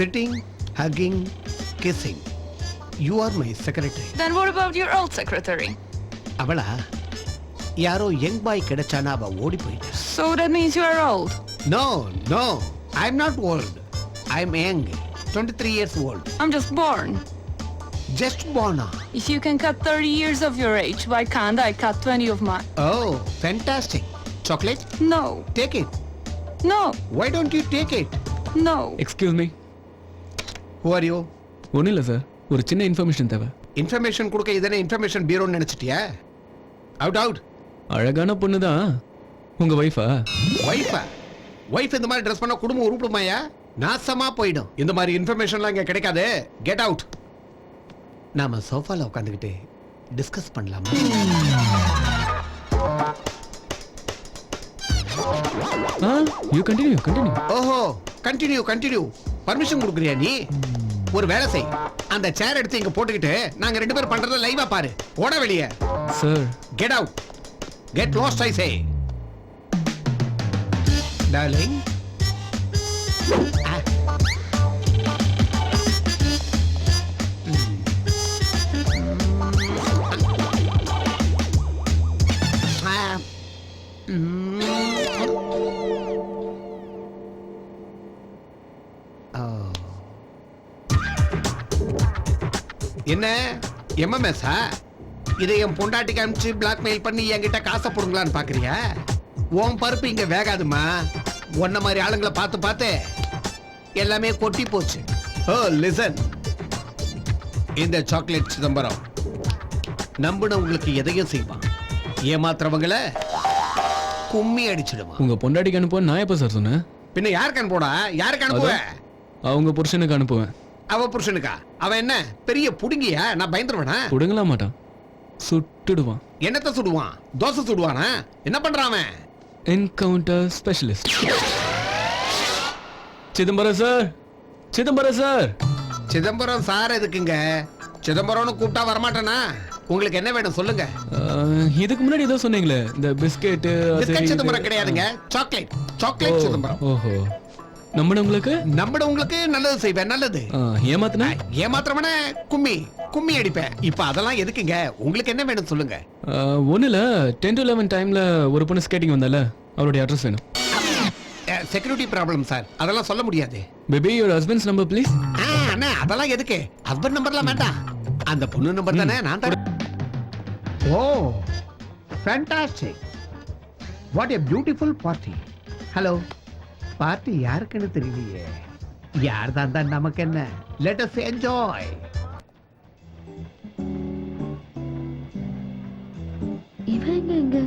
Sitting hugging kissing you are my secretary Then what about your old secretary? அவளா யாரோ young boy கிடைச்சானா அவ ஓடி போயிட்டா So that means you are old. No no I am not old I am young twenty three years old I'm just born. Just born If you can cut 30 years of your age, why can't I cut 20 of mine? Oh fantastic chocolate No, take it no, why don't you take it no. Excuse me Who are you ஒன்றும் இல்லை sir ஒரு சின்ன information தேவை. Information கொடுக்க இதனே information பீரோன்னு நினைச்சிட்டியா? Out out அழகான பொண்ணு தான் உங்கள் ஒய்ஃபா ஒய்ஃபா ஒய்ஃப் இந்த மாதிரி ட்ரெஸ் பண்ணா குடும்பம் உருப்பிடுமாயா நாசமா போயிடும். இந்த மாதிரி இன்ஃபர்மேஷன்லாம் இங்க கிடைக்காது. கெட் அவுட் நாம சோஃபால உட்காந்துக்கிட்டு டிஸ்கஸ் பண்ணலாமா? யூ கண்டினியூ கண்டினியூ ஓஹோ கண்டினியூ கண்டினியூ பர்மிஷன் கொடுக்குறியா நீ? ஒரு வேலை செய். அந்த சேர் எடுத்து இங்க போட்டுக்கிட்டு நாங்க ரெண்டு பேரும் பண்றத லைவா பாரு. போட வெளியே. Sir get out get lost I say darling என்ன? எம்எம்எஸ்ஸா இதை என் பொண்டாட்டிக்கு அனுப்பிச்சு பிளாக்மெயில் பண்ணி என்கிட்ட காசை போடுங்களான்னு பாக்குறியா? உன் பருப்பு இங்க வேகாதுமா உன்ன மாதிரி ஆளுங்களை பார்த்து பார்த்து எல்லாமே கொட்டி போச்சு. ஓ லிசன் இந்த சாக்லேட் சிதம்பரம் நம்பினவங்களுக்கு எதையும் செய்வான். ஏமாத்துறவங்கள கும்மி அடிச்சிடுவான். உங்கள் பொண்டாட்டிக்கு அனுப்ப நான் எப்போ சார் சொன்னேன்? பின்ன யாருக்கு அனுப்புடா யாருக்கு அனுப்புவ? அவங்க புருஷனுக்கு அனுப்புவேன். அவ புருஷனுக்கா? அவன் என்ன பெரிய புடுங்கியா? நான் பயந்துருவேனா? கொடுங்களா மாட்டான். சுட்டுடுவான். என்னத்த சுடுவான்? தோசை சுடுவானா? என்ன பண்றான் அவன்? Encounter specialist Chidambaram sir Chidambaram sir Chidambaram sir எதுக்குங்க? சிதம்பரம்னு கூப்பிட்டா வரமாட்டேனா? உங்களுக்கு என்ன வேணும் சொல்லுங்க. இதுக்கு முன்னாடி ஏதோ சொன்னீங்களே இந்த பிஸ்கெட்டு பிஸ்கட் சிதம்பரம் கிடையாதுங்க. சாக்லேட். சாக்லேட் சிதம்பரம். ஓஹோ. நம்மளவங்களுக்கு? நம்மட உங்களுக்கு நல்லது செய்வேன் நல்லது. ஏமாத்தினா? ஏமாத்திரமன கும்மி கும்மி அடிப்பேன். இப்ப அதெல்லாம் எதுக்குங்க? உங்களுக்கு என்ன வேணும் சொல்லுங்க. ஒன்றும் இல்லை டென் டு லெவன் டைமில் ஒரு பொண்ணு ஸ்கேட்டிங் வந்தால அவருடைய அட்ரஸ் வேணும். செக்யூரிட்டி ப்ராப்ளம் சார் அதெல்லாம் சொல்ல முடியாது. Baby your husband's number please ஆ, அண்ணா அதெல்லாம் எதுக்கு? ஹஸ்பண்ட் நம்பர்லாம் வேண்டாம். அந்த பொண்ணு நம்பர் தானே நான் தரேன். ஓ fantastic what a beautiful party hello party யாருக்குன்னு தெரியலையே. யார் தான் தான் நமக்கு என்ன லெட் அஸ் என்ஜாய் இவன் எங்க எங்க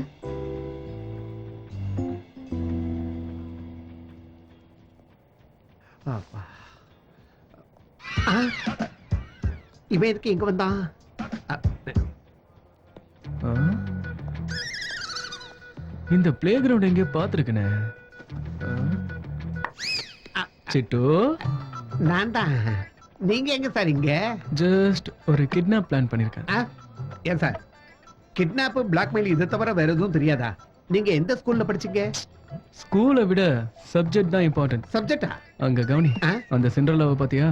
இவன் எதுக்கு இங்க வந்தான்? இந்த பிளே கிரவுண்ட் எங்கேயோ பார்த்துருக்கனே? சிட்டு. நான் தான் நீங்க எங்க சார் இங்க? ஜஸ்ட் ஒரு கிட்னாப் பிளான் பண்ணியிருக்கேன் ஆ? ஏன் சார்? கிட்னாப் பிளாக்மெயில் இது தவிர வேற எதுவும் தெரியாதா? நீங்க எந்த ஸ்கூல்ல படிச்சீங்க? ஸ்கூலை விட சப்ஜெக்ட் தான் இம்பார்ட்டன்ட் சப்ஜெக்டா அங்க கவனி ஆ? அந்த சிண்ட்ரலாவை பாத்தியா?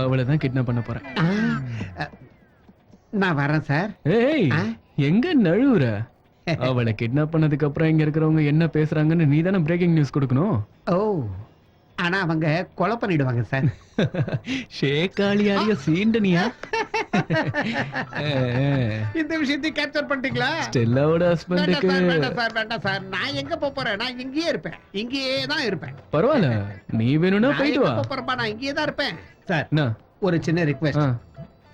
அவளை தான் கிட்னாப் பண்ண போறேன். நான் வரேன் சார். ஏய் ஆ? எங்க நழுவுற? அவளை கிட்னாப் பண்ணதுக்கு அப்புறம் இங்க இருக்கிறவங்க என்ன பேசுறாங்கன்னு நீ தானே பிரேக்கிங் நியூஸ் கொடுக்கணும்? ஓ ஆனா அவங்க கொலை பண்ணிடுவாங்க சார். ஷேக்காளியாரிய சீண்டனியா? இந்த விஷயத்தை கேப்சர் பண்ணிட்டீங்களா? ஸ்டெல்லாவோட ஹஸ்பண்டுக்கு சார் வேண்டாம் சார் வேண்டாம் சார். நான் எங்க போப் போறேன்? நான் இங்கேயே இருப்பேன். இங்கேயே தான் இருப்பேன். பரவாயில்ல. நீ வேணும்னா நான் போயிட்டு எங்க வா. போப் போறேன்ப்பா, நான் இங்கேயே தான் இருப்பேன். சார் என்ன? ஒரு சின்ன ரிக்வெஸ்ட்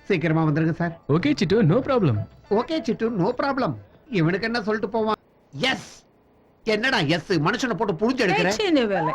சீக்கிரமா வந்துருங்க sir. Okay sit no problem okay sit no problem இவனுக்கு என்ன சொல்லிட்டு போவான்? எஸ் என்னடா எஸ் மனுஷனை போட்டு புடிஞ்சு எடுக்கிற? சின்ன வேலை?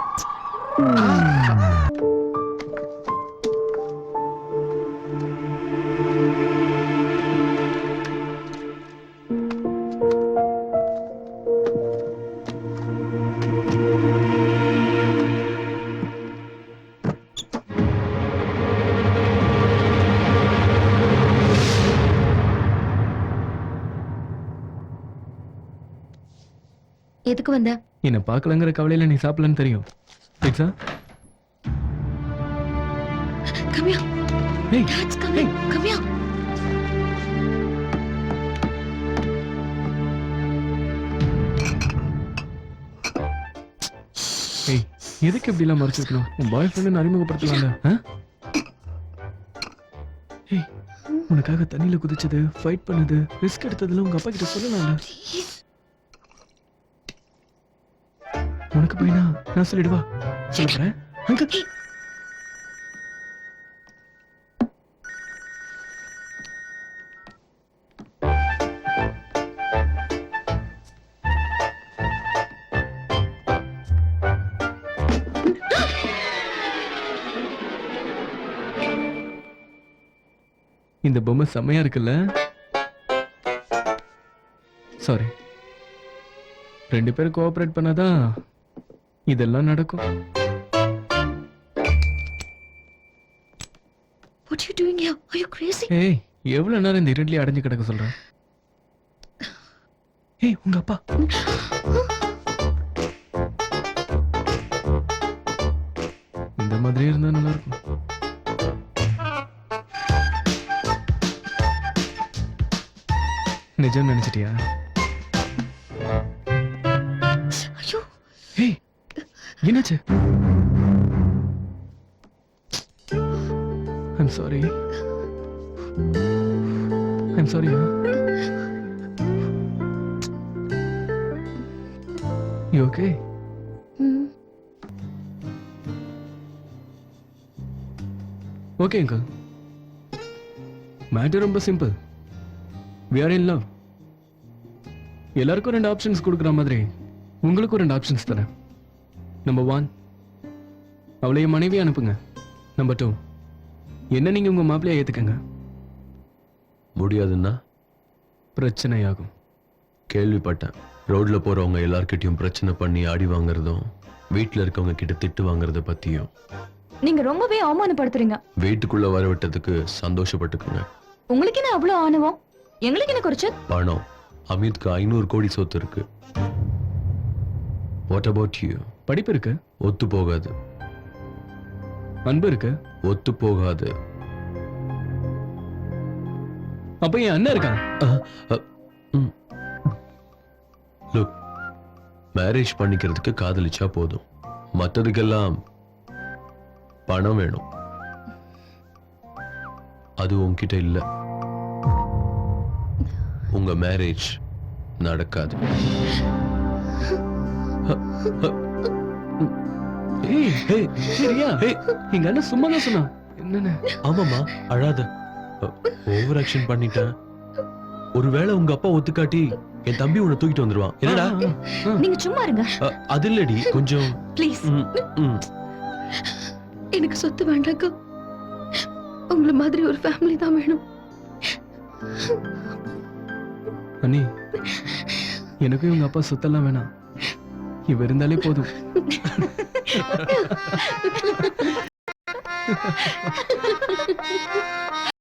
எதுக்கு வந்த? என்ன பார்க்கலங்கிற கவலையில நீ சாப்பிடலன்னு தெரியும். ஏய் எதுக்கு இப்படி எல்லாம் மறைச்சிருக்கணும்? உன் பாய் ஃப்ரெண்ட் அறிமுகப்படுத்தலாம்ல ஆ? உனக்காக தண்ணியில குதிச்சது ஃபைட் பண்ணது ரிஸ்க் எடுத்ததுல உங்க அப்பா கிட்ட சொல்லலாம்ல. Please. உனக்கு பையனா நான் சொல்லிடுவா. அங்க இந்த பொம்மை செம்மையா இருக்குல்ல? சாரி ரெண்டு பேரும் கோஆபரேட் பண்ணாதான் இதெல்லாம் நடக்கும். What are you doing here? Are you crazy? ஏய் எவ்வளவு நேரம் இந்த இருட்லயே அடைஞ்சு கிடக்க சொல்றேன் ஏய் உங்க அப்பா. இந்த மாதிரி இருந்தா நல்லா இருக்கும் நிஜம் நினைச்சிட்டியா? என்னாச்சு? I'm sorry I'm sorry you okay okay uncle matter ரொம்ப simple we are in love. எல்லாருக்கும் ரெண்டு ஆப்ஷன்ஸ் கொடுக்குற மாதிரி உங்களுக்கும் ரெண்டு ஆப்ஷன்ஸ் தரேன். நம்பர் ஒன் அவளைய மனைவி அனுப்புங்க. நம்பர் டூ என்ன நீங்க உங்க மாப்பிள்ளைய ஏத்துக்கங்க? முடியாதுன்னா? பிரச்சனையாகும். கேள்விப்பட்டேன். ரோட்ல போறவங்க எல்லார்கிட்டயும் பிரச்சனை பண்ணி அடி வாங்குறதும் வீட்ல இருக்கவங்க கிட்ட திட்டு வாங்குறத பத்தியும். நீங்க ரொம்பவே அவமானப்படுத்துறீங்க. வீட்டுக்குள்ள வர விட்டதுக்கு சந்தோஷப்பட்டுக்குங்க. உங்களுக்கு என்ன அவ்வளவு ஆணவம்? எங்களுக்கு என்ன குறைச்சல்? பணம். அமித்க்கு ஐநூறு கோடி சொத்து இருக்கு. வாட் அபவுட் யூ படிப்பு இருக்கு? ஒத்து போகாது. அன்பு இருக்கு? ஒத்து போகாது. அப்ப என் அண்ணன் இருக்கான். லுக் மேரேஜ் பண்ணிக்கிறதுக்கு காதலிச்சா போதும். மத்ததுக்கெல்லாம் பணம் வேணும். அது உன்கிட்ட இல்ல. உங்க மேரேஜ் நடக்காது. ஏய் ஏய் சரியா? ஏய் எங்க அண்ணன் சும்மா தான் சொன்னான். என்னன்னு ஆமாமா அழாத. ஓவர் ஆக்ஷன் பண்ணிட்டேன். ஒருவேளை உங்க அப்பா ஒத்துக்காட்டி என் தம்பி உன்னை தூக்கிட்டு வந்துருவான். என்னடா. நீங்க சும்மா இருங்க. அ, அது இல்லடி கொஞ்சம் ப்ளீஸ் ம், ம். எனக்கு சொத்து வேண்டாக்கா உங்களை மாதிரி ஒரு ஃபேமிலி தான் வேணும். அண்ணி எனக்கும் இவங்க அப்பா சொத்தெல்லாம் வேணாம். இவ இருந்தாலே போதும்.